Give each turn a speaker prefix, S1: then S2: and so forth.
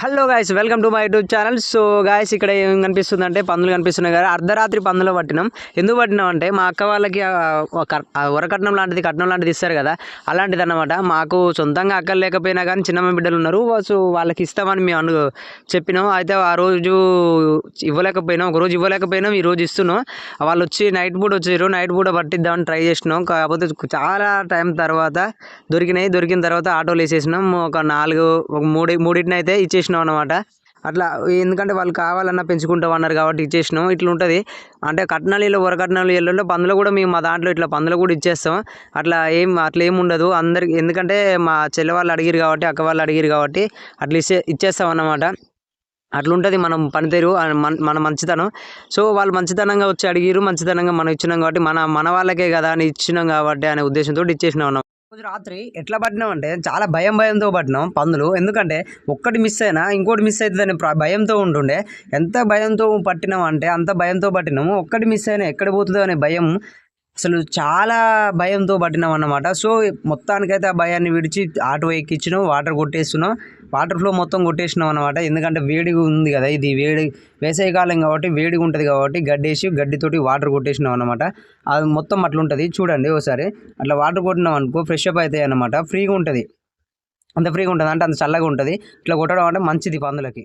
S1: Hello guys welcome to my YouTube channel so guys ఇక్కడ ఏం కనిపిస్తుంది అంటే పందులు కనిపిస్తున్నాయి కదా. అర్ధరాత్రి పందులు పట్టినాం. ఎందుకు పట్టినాం అంటే మా అక్క వాళ్ళకి ఒక- వరకట్నం లాంటిది కట్నం లాంటిది ఇస్తారు కదా. అలాంటిది అన్నమాట మాకు సొంతంగా అక్కలు లేకపోయినా కానీ చిన్నమ్మ బిడ్డలు ఉన్నారు. సో వాళ్ళకి ఇస్తామని మేము అను చెప్పినాం. అయితే ఆ రోజు ఇవ్వలేకపోయినాం. ఒక రోజు ఇవ్వలేకపోయినాం. ఈ రోజు ఇస్తున్నాం. వాళ్ళు వచ్చి నైట్ పూట వచ్చారు. నైట్ పూట పట్టిద్దామని ట్రై చేసినాం. కాకపోతే చాలా టైం తర్వాత దొరికినాయి. దొరికిన తర్వాత ఆటోలు వేసేసినాం. ఒక నాలుగు ఒక మూడు మూడింటినైతే ఇచ్చేసినాం. ఇచ్చేసినాం అనమాట అట్లా ఎందుకంటే వాళ్ళు కావాలన్నా పెంచుకుంటాం అన్నారు కాబట్టి ఇచ్చేసినాం ఇట్లా ఉంటుంది. అంటే కట్నాలు ఇల్లు వరకట్నాలు ఇళ్ళలో పందులు కూడా మేము మా దాంట్లో ఇట్లా పందులు కూడా ఇచ్చేస్తాం. అట్లా ఏం అట్లా ఏం ఉండదు. అందరికి ఎందుకంటే మా చెల్లె వాళ్ళు అడిగిరు కాబట్టి అక్క వాళ్ళు అడిగిరు కాబట్టి అట్లా ఇచ్చే ఇచ్చేస్తాం అన్నమాట. అట్లుంటుంది మనం పనితీరు మన మంచితనం. సో వాళ్ళు మంచితనంగా వచ్చి అడిగిరు మంచితనంగా మనం ఇచ్చినాం కాబట్టి మన మన వాళ్ళకే కదా అని ఇచ్చినాం కాబట్టి అనే ఉద్దేశంతో ఇచ్చేసినాం రోజు రాత్రి ఎట్లా పట్టినాం అంటే చాలా భయం భయంతో పట్టినాం పందులు. ఎందుకంటే ఒక్కటి మిస్ అయినా ఇంకోటి మిస్ అవుతుందని భయంతో ఉంటుండే. ఎంత భయంతో పట్టినాం అంటే అంత భయంతో పట్టినాము. ఒక్కటి మిస్ అయినా ఎక్కడ పోతుందో అనే భయం అసలు చాలా భయంతో పట్టినాం అన్నమాట. సో మొత్తానికైతే ఆ భయాన్ని విడిచి ఆటో ఎక్కించినాం వాటర్ కొట్టేస్తున్నాం. వాటర్ ఫ్లో మొత్తం కొట్టేసినాం అనమాట ఎందుకంటే వేడిగా ఉంది కదా ఇది వేడి వేసవికాలం కాబట్టి వేడిగా ఉంటుంది కాబట్టి గడ్డేసి గడ్డితోటి వాటర్ కొట్టేసినాం అనమాట అది మొత్తం అట్లా ఉంటుంది. చూడండి ఒకసారి అట్లా వాటర్ కొట్టినాం అనుకో ఫ్రెష్ అప్ అవుతాయి అనమాట ఫ్రీగా ఉంటుంది. అంత ఫ్రీగా ఉంటుంది అంటే అంత చల్లగా ఉంటుంది. ఇట్లా కొట్టడం అంటే మంచిది పందులకి.